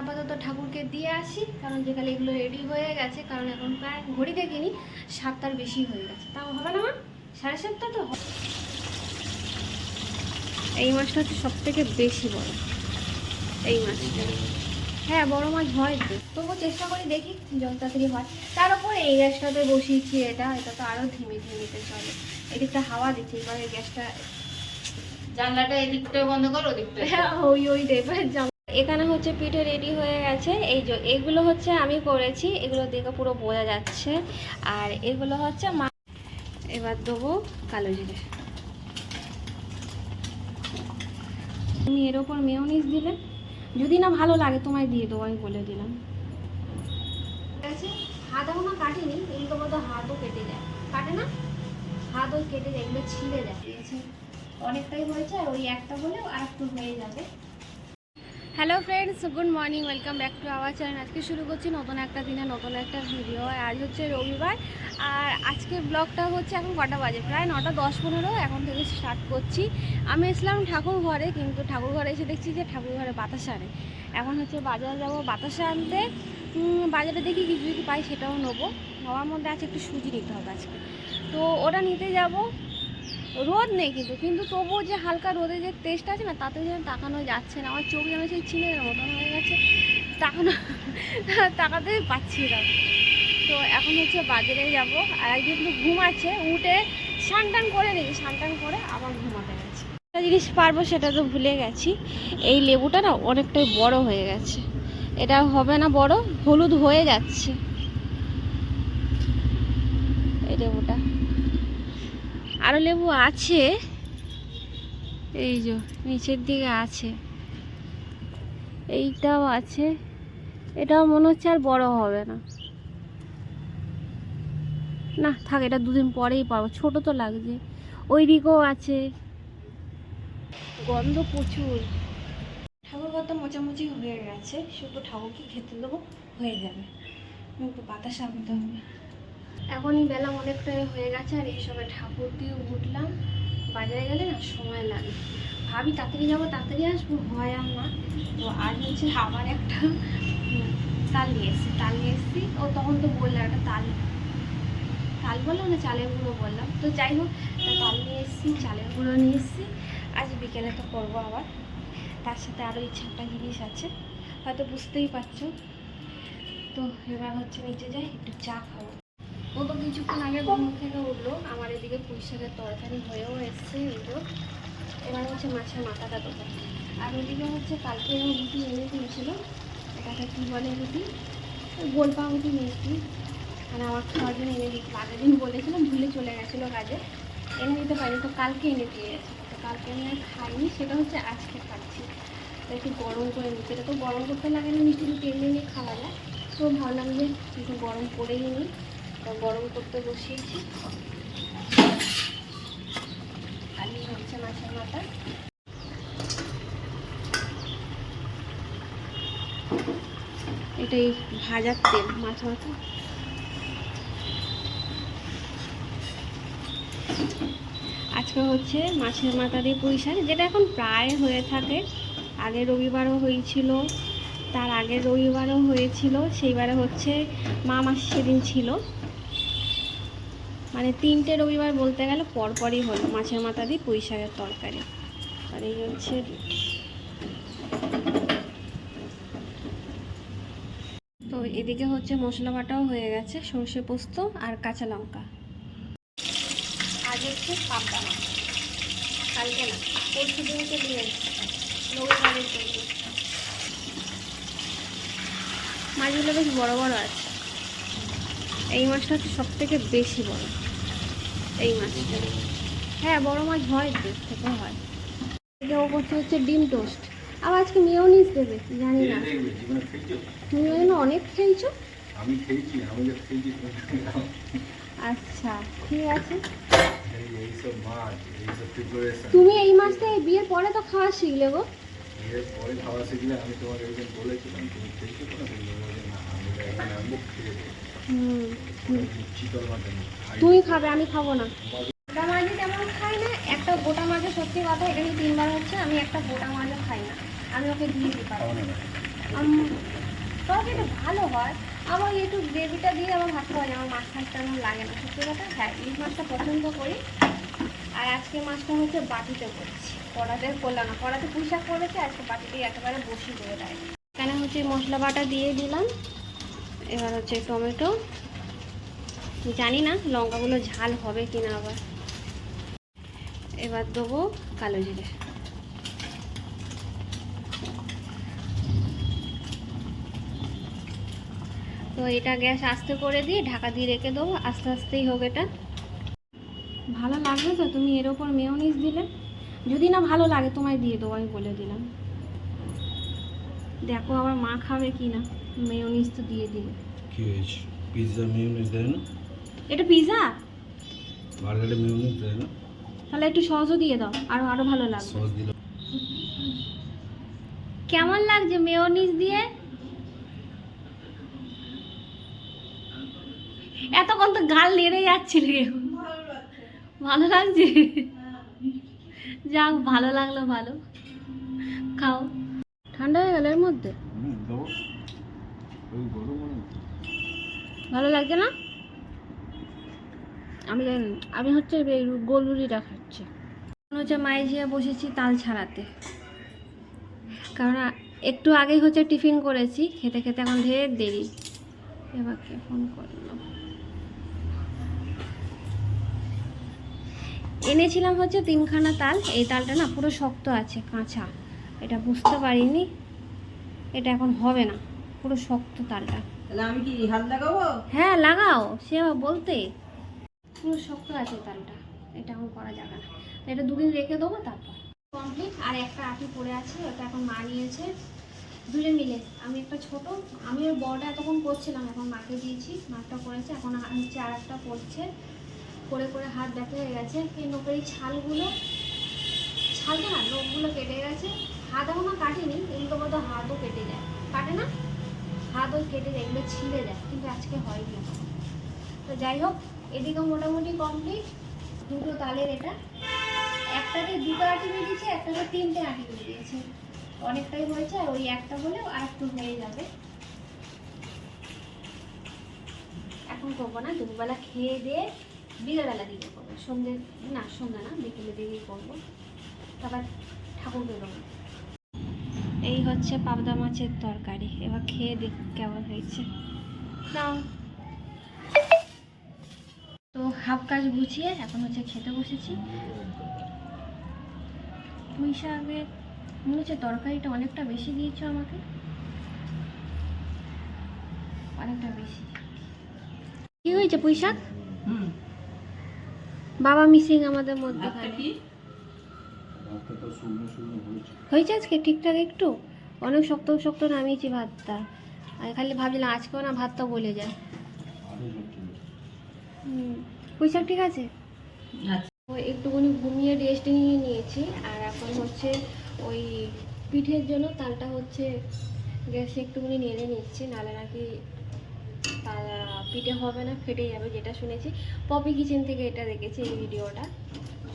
আপাতত ঠাকুরকে দিয়ে আসি কারণ যেখানে এগুলো রেডি হয়ে গেছে কারণ এখন প্রায় ঘড়ি দেখিনি সাতটার বেশি হয়ে গেছে। তাও হবে না মা? সাড়ে সাতটা তো। এই মাছটা হচ্ছে সব থেকে বেশি বড়। এই মাছটা। হ্যাঁ বড় মাছ হয় তো। তবুও চেষ্টা করি দেখি যত তাড়াতাড়ি হয়। তার উপরে এই গ্যাসটাতে বসিয়েছি এটা এটা তো আরও ধিমে ধিমেতে চলে। এদিকটা হাওয়া দিচ্ছে এবার এই গ্যাসটা জানলাটা এদিকটা বন্ধ করো ওদিকটা হ্যাঁ, ওই ওই টাইপের এখানে হচ্ছে পিঠে রেডি হয়ে গেছে। এই যে, এগুলো হচ্ছে আমি করেছি, এগুলো দেখে পুরো বোঝা যাচ্ছে। আর এগুলো হচ্ছে মা এবার দেবো কালো জিরে। তুমি এর ওপর মেয়নিজ দিলে। যদি না ভালো লাগে, তোমায় দিয়ে দেবো, আমি বলে দিলাম। হাত এখনও কাটিনি এগুলো মতো হাতও কেটে যায়। কাটে না? হাতও কেটে যায়, এগুলো ছিঁড়ে যায়। অনেকটাই হয়েছে, আর ওই একটা হলেও আর একটু হয়ে যাবে। Hello friends good morning welcome back to our channel আজকে শুরু করছি নতুন একটা দিনে নতুন একটা ভিডিও আজ হচ্ছে রবিবার। আর আজকে ব্লগটা হচ্ছে এখন কটা বাজে? প্রায় নটা দশ পনেরো। এখন থেকে স্টার্ট করছি। আমি এসলাম ঠাকুর ঘরে, কিন্তু ঠাকুর ঘরে এসে দেখছি যে ঠাকুর ঘরে বাতাসা আনে। এখন হচ্ছে বাজারে যাব। বাতাসা আনতে বাজারে দেখি কিছু যদি পাই সেটাও নেব। নেওয়ার মধ্যে আছে একটু সুজি নিতে হবে আজকে। তো ওটা নিতে যাব। রোদ নেই কিন্তু কিন্তু তবুও যে হালকা রোদে যে টেস্ট আছে না, তাতে যেন তাকানো যাচ্ছে না। আমার চোখ যেন সেই চিনের মতন হয়ে গেছে। তাকানো, তাকাতে পাচ্ছি না। তো এখন হচ্ছে বাজারে যাব, আর একদিন কিন্তু ঘুম আছে, উঠে স্নান টান করে নিই স্নান টান করে আবার ঘুমাতে গেছি। একটা জিনিস পারব, সেটা তো ভুলে গেছি। এই লেবুটা না অনেকটাই বড় হয়ে গেছে। এটা হবে না বড়, হলুদ হয়ে যাচ্ছে। এই লেবুটা। আরও লেবু আছে। এই যে, নিচের দিকে আছে। এইটাও আছে। এটাও মনে হচ্ছে আর বড় হবে না। না, থাক, এটা দুদিন পরেই পাবো। ছোট তো লাগছে। ওই দিকেও আছে। গন্ধ প্রচুর। ঠাকুর ঘর তো মোচামুচি হয়ে গেছে। শুধু ঠাকুরকে খেতে দেবো, হয়ে যাবে। একটু বাতাস আনতে হবে। এখনই বেলা অনেকটাই হয়ে গেছে আর এই সময় ঠাকুর দিয়ে উঠলাম। বাজারে গেলে না সময় লাগে। ভাবি, তাড়াতাড়ি যাব, তাড়াতাড়ি আসব? হয় আর না। তো আজ হচ্ছে আবার একটা তাল নিয়ে এসেছি। তাল নিয়ে এসেছি। ও তখন তো বললাম একটা তাল। তাল বললাম না, চালের গুঁড়ো বললাম। তো যাই হোক তাল নিয়ে এসেছি, চালের গুঁড়ো নিয়ে এসেছি। আজ বিকেলে তো করব আবার। তার সাথে আরও ইচ্ছে একটা জিনিস আছে। হয়তো বুঝতেই পারছ। তো এবার হচ্ছে নিচে যাই, একটু চা খাব। ও তো কিছুক্ষণ আগে ঘুম থেকে উঠল, আমার এদিকে পুঁই শাকের তরকারি হয়েও এসছে তো। এবার হচ্ছে মাছের মাথাটা দেবো আর ওদিকে হচ্ছে কালকে রুটি এনে দিয়েছিল, এটাকে কী বলে রুটি? ওই গোল পাউরুটি মিষ্টি। মানে আমার খাওয়ার জন্য এনে দিচ্ছিল আগের দিন বলেছিলাম ভুলে চলে গেছিল কাজে। এনে দিতে পারি তো কালকে এনে দিয়ে তো কালকে আমি আর খাইনি, সেটা হচ্ছে আজকে খাচ্ছি। তো একটু গরম করে নিচ্ছি। এটা তো গরম করতে লাগে না, মিষ্টি রুটি এমনি খাওয়া যায়। তো ভাবলাম যে একটু গরম করেই নিই। গরম করতে বসিয়েছি। খালি হচ্ছে মাছের মাথা। এটাই ভাজার তেল মাছ মাথা। আজকে হচ্ছে মাছের মাথা দিয়ে পুঁই যেটা এখন প্রায় হয়ে থাকে। আগে রবিবারও হয়েছিল, তার আগের রবিবারও হয়েছিল, সেইবারে হচ্ছে মা মাস সেদিন ছিল। মানে তিনটে রবিবার বলতে গেলে পরপরই হলো মাছের মাথা দিয়ে পুঁই শাকের তরকারি। আর এই হচ্ছে তো এদিকে হচ্ছে মশলা বাটাও হয়ে গেছে, সর্ষে পোস্ত আর কাঁচা লঙ্কা। আজ হচ্ছে পাবদা মাছ। কালকে না, পরশু দিনকে নিয়ে রবিবারের মাছগুলো বেশ বড় বড় আছে। এই মাছটা হচ্ছে সব থেকে বেশি বড়। এই মাছটা। হ্যাঁ বড় মাছ হয় তো এর থেকে হয়। এটা ও করছে হচ্ছে ডিম টোস্ট। আবার আজকে মেয়নিজ দেবে জানি না। তুমি যেন অনেক খেয়েছো? আমি খেয়েছি আমি খেয়েছি আচ্ছা ঠিক আছে। তুমি এই মাছটা এই বিয়ের পরে তো খাওয়া শিখলে গো। এর পরে খাওয়া শিখলে আমি তোমাকে একদিন বলেছিলাম তুমি খেয়েছো না আমি একদিন খেয়ে তুমি খাবে, আমি খাব না। গোটা মাছ তেমন খাই না, একটা গোটা মাছের সত্যি কথা এটা তিনবার হচ্ছে, আমি একটা গোটা মাছও খাই না। আমি ওকে দিয়ে দিই খাও না ভালো হয়। আমার একটু গ্রেভিটা দিয়ে আমার ভাত খাওয়া যায়, আমার মাছ আমার লাগে না, সত্যি কথা। হ্যাঁ ইলিশ মাছটা পছন্দ করি। আর আজকে মাছটা হচ্ছে বাটিতে করছি। কড়াতে করলাম না, কড়াতে পুঁশাক করেছে, আজকে বাটিতে একেবারে বসি করে দেয়। এখানে হচ্ছে মশলা বাটা দিয়ে দিলাম। এবার হচ্ছে টমেটো। জানি না লঙ্কাগুলো ঝাল হবে কি না আবার। এবার দেবো কালো জিরে। তো এটা গ্যাস আস্তে করে দিয়ে ঢাকা দিয়ে রেখে দেবো, আস্তে আস্তেই হোক এটা। ভালো লাগবে তো, তুমি এর ওপর মেয়নিজ দিলে। যদি না ভালো লাগে তোমায় দিয়ে দেবো, আমি বলে দিলাম। দেখো আবার মা খাবে কি না মেয়নিজ তো দিয়ে দিলে। কি হয়েছে? পিৎজা মিউনিস দেয় না এটা পিৎজা বার্গারে মিউনিস দেয় না তাহলে একটু সসও দিয়ে দাও আরও আরও ভালো লাগবে। সস দিলে কেমন লাগছে মেয়নিজ দিয়ে? এতক্ষণ তো গাল নেড়ে যাচ্ছিল ভালো লাগছে? যাক ভালো লাগল ভালো। খাও। ঠান্ডা হয়ে গেল এর মধ্যে হুম দেবো ওই গরম মনে ভালো লাগছে না? আমি জানি আমি হচ্ছে এই গোলরুটিটা খাচ্ছি। হচ্ছে মায়ে ঝিয়ে বসেছি তাল ছাড়াতে। কারণ একটু আগেই হচ্ছে টিফিন করেছি, খেতে খেতে এখন ঢের দেরি। এবার কে ফোন করল? এনেছিলাম হচ্ছে তিনখানা তাল। এই তালটা না পুরো শক্ত আছে, কাঁচা। এটা বুঝতে পারিনি। এটা এখন হবে না। পুরো শক্ত তালটা। আমি কি হাত লাগাবো? হ্যাঁ লাগাও সে বলতে। পুরো শক্ত আছে তালটা। এটা এখন করা যাবে না। এটা দুদিন রেখে দেবো তারপর। কমপ্লিট আর একটা আটি পড়ে আছে ওটা এখন মা নিয়েছে। দুজন মিলে। আমি একটা ছোট আমি ওর বড়টা এতক্ষণ করছিলাম এখন মাকে দিয়েছি। মাটা করেছে এখন হচ্ছে আর একটা পড়ছে। করে করে হাত ব্যথা হয়ে গেছে। এই নোকের এই ছালগুলো ছালটা না নোকগুলো কেটে গেছে। হাত এখনও কাটেনি এগুলো বোধ হাতও কেটে যায়। কাটে না? হাত ওই কেটে এগুলো ছিঁড়ে যায়, কিন্তু আজকে হয়নি। তো যাই হোক, এদিকে মোটামুটি কমপ্লিট দুটো তালের এটা। একটাতে দুটো আটি বেরিয়েছে একটাতে তিনটে আটি বেরিয়েছে অনেকটাই হয়েছে, আর ওই একটা হলেও আর একটু হয়ে যাবে। এখন করব না, দুপুরবেলা খেয়ে দিয়ে বিকেলবেলা দিকে করব। সন্ধ্যে না, সন্ধ্যা না বিকেলে দিকেই করব। তারপর ঠাকুরকে দেবো। এই হচ্ছে পাবদা মাছের তরকারি। এবার খেয়ে দেখ কেমন হয়েছে। নাও। তো হাফ কাজ গুছিয়ে এখন হচ্ছে খেতে বসেছি। পুঁই শাকের মনে হচ্ছে তরকারিটা অনেকটা বেশি দিয়েছ আমাকে। অনেকটা বেশি। কি হয়েছে পুঁই শাক? হুম। বাবা মিসিং আমাদের মধ্যে ভাতটা কি ভাতটা তো শুকনো শুকনো হয়েছে। আজকে? ঠিকঠাক একটু? অনেক শক্ত শক্ত নামিয়েছি ভাতটা। আমি খালি ভাবছিলাম আজকেও না ভাতটা বলে যায়। পুঁই ঠিক আছে? আচ্ছা। তো একটুখানি ঘুমিয়ে রেস্ট নিয়ে নিয়েছি। আর এখন হচ্ছে ওই পিঠের জন্য তালটা হচ্ছে গ্যাসে একটুখানি নেড়ে নিচ্ছি। নাহলে নাকি তাল পিঠে হবে না ফেটে যাবে যেটা শুনেছি। পপি কিচেন থেকে এটা দেখেছি এই ভিডিওটা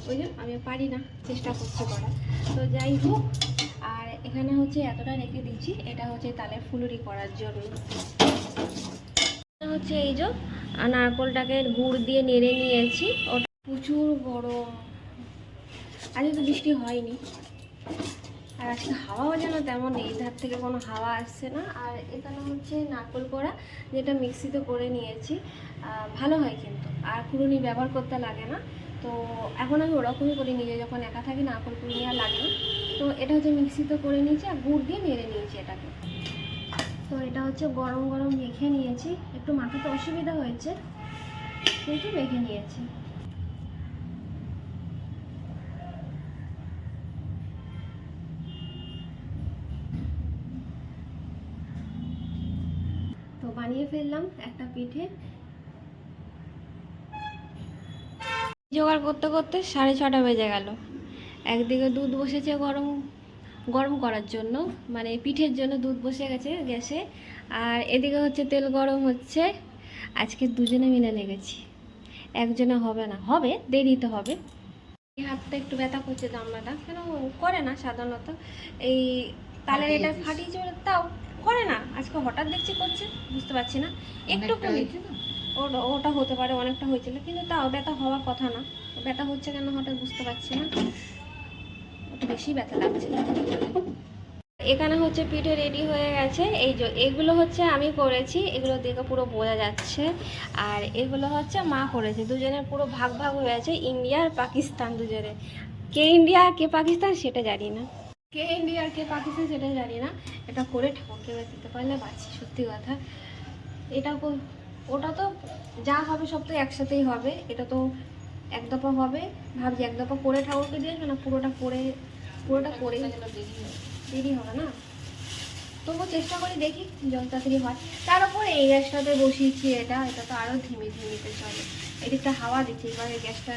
ওই জন্য আমি পারি না, চেষ্টা করছি করার। তো যাই হোক, আর এখানে হচ্ছে এতটা রেখে দিচ্ছি, এটা হচ্ছে তালের ফুলুরি করার জন্য। হচ্ছে এই যে, নারকোলটাকে গুড় দিয়ে নেড়ে নিয়েছি, ওটা প্রচুর গরম আজকে তো বৃষ্টি হয়নি, আর আজকে হাওয়াও যেন তেমন নেই ধার থেকে কোনো হাওয়া আসছে না। আর এখানে হচ্ছে নারকোল করা, যেটা মিক্সিতে করে নিয়েছি ভালো হয় কিন্তু, আর কুড়ুনি ব্যবহার করতে লাগে না। তো এখন আমি ওরকমই করি নিজে যখন একা থাকি নারকোল আর লাগে। তো এটা হচ্ছে মিক্সিতে করে নিয়েছি আর গুড় দিয়ে নেড়ে নিয়েছি এটাকে। তো এটা হচ্ছে গরম গরম মেখে নিয়েছি। একটু মাখাতে অসুবিধা হয়েছে, কিন্তু মেখে নিয়েছি। বানিয়ে ফেললাম একটা পিঠে। জোগাড় করতে করতে সাড়ে ছটা বেজে গেল। একদিকে দুধ বসেছে গরম গরম করার জন্য মানে পিঠের জন্য দুধ বসে গেছে গ্যাসে। আর এদিকে হচ্ছে তেল গরম হচ্ছে। আজকে দুজনে মিলে লেগেছি। একজনে হবে না হবে দেরিতে হবে। এই হাতটা একটু ব্যথা করছে জামলাটা কেন করে না সাধারণত? এই তালের এটা ফাটিয়ে চলে তাও করে না। আজকে হঠাৎ দেখছি করছে বুঝতে পারছি না। একটু? ওটা হতে পারে, অনেকটা হয়েছিল। কিন্তু তাও ব্যথা হওয়ার কথা না। ব্যথা হচ্ছে কেন হঠাৎ বুঝতে পারছি না। ওটা বেশি ব্যথা লাগছে। এখানে হচ্ছে পিঠে রেডি হয়ে গেছে। এই যে, এগুলো হচ্ছে আমি করেছি। এগুলো দেখে পুরো বোঝা যাচ্ছে। আর এগুলো হচ্ছে মা করেছে। দুজনের পুরো ভাগ ভাগ হয়ে আছে, ইন্ডিয়া আর পাকিস্তান দুজনে। কে ইন্ডিয়া কে পাকিস্তান সেটা জানি না। কে ইন্ডিয়া আর কে পাকিস্তান সেটা জানি না। এটা করে ঠাকুরকে দিতে পারলে বাঁচি, সত্যি কথা। এটা ওটা তো যা হবে সব তো একসাথেই হবে এটা তো এক দফা হবে। ভাবছি এক দফা করে ঠাকুরকে দিয়ে আসবে না পুরোটা করে পুরোটা করে দেরি হবে না। তবুও চেষ্টা করি দেখি যত তাড়াতাড়ি হয়। তার উপর এই গ্যাসটাতে বসিয়েছি এটা এটা তো আরও ধিমে ধিমিতে চলে। এদিকটা হাওয়া দিচ্ছে এবার এই গ্যাসটা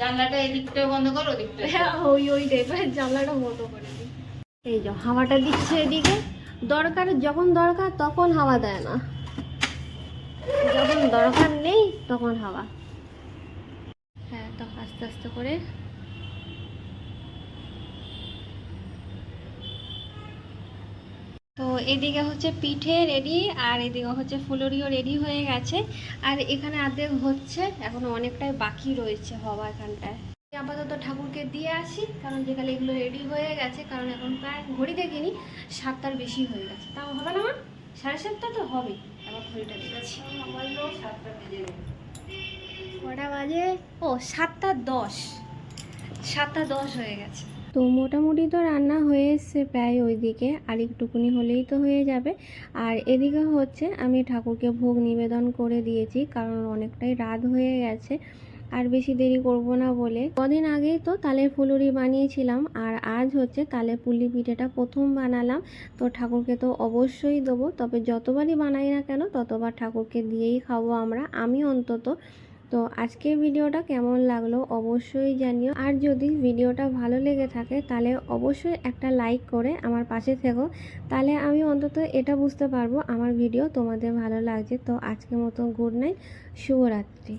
জানলাটা এদিকটা বন্ধ কর ওদিকটা হ্যাঁ ওই ওই টাইপের জানলাটা বন্ধ করে দিই। এই যে হাওয়াটা দিচ্ছে এদিকে। দরকার যখন দরকার তখন হাওয়া দেয় না। যখন দরকার নেই, তখন হাওয়া। হ্যাঁ তো আস্তে আস্তে করে। তো এদিকে হচ্ছে পিঠে রেডি আর এদিকে হচ্ছে ফুলরিও রেডি হয়ে গেছে। আর এখানে অর্ধেক হচ্ছে এখনও অনেকটাই বাকি রয়েছে হওয়া এখানটায়। আপাতত ঠাকুরকে দিয়ে আসি, কারণ যেখানে এগুলো রেডি হয়ে গেছে, কারণ এখন প্রায় ঘড়ি দেখিনি, সাতটার বেশি হয়ে গেছে। তাও হবে না সাড়ে সাতটা তো হবে কটা বাজে? ও, সাতটা দশ। সাতটা দশ হয়ে গেছে। তো মোটামুটি তো রান্না হয়ে প্রায় ওইদিকে, আর একটুকুনি হলেই তো হয়ে যাবে। আর এদিকে হচ্ছে আমি ঠাকুরকে ভোগ নিবেদন করে দিয়েছি, কারণ অনেকটাই রাত হয়ে গেছে। আর বেশি দেরি করব না বলে। কদিন আগেই তো তালের ফুলুরি বানিয়েছিলাম, আর আজ হচ্ছে তালে পুলি পিঠেটা প্রথম বানালাম। তো ঠাকুরকে তো অবশ্যই দেবো, তবে যতবারই বানাই না কেন ততবার ঠাকুরকে দিয়েই খাব আমরা, আমি অন্তত। তো আজকের ভিডিওটা কেমন লাগল অবশ্যই জানিও। আর যদি ভিডিওটা ভালো লেগে থাকে, তাহলে অবশ্যই একটা লাইক করে আমার পাশে থেকো। তাহলে আমি অন্তত এটা বুঝতে পারব, আমার ভিডিও তোমাদের ভালো লাগছে। তো আজকের মতো গুড নাইট, শুভরাত্রি।